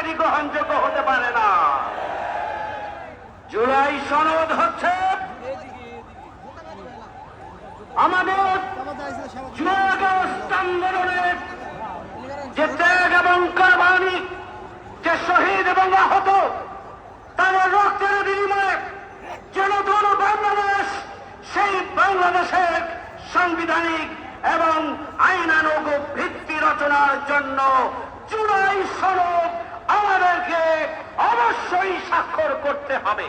করছেন গ্রহণযোগ্য হতে পারে না। জুলাই সনদ হচ্ছে আমাদের আন্দোলনের যে ত্যাগ এবং কোরবানি, যে শহীদ এবং আহত তাদের রক্তের বিনিময়ে যে নতুন বাংলাদেশ, সেই বাংলাদেশের সাংবিধানিক এবং আইনানুগ ভিত্তি রচনার জন্য জুলাই সনদ আমাদেরকে অবশ্যই স্বাক্ষর করতে হবে।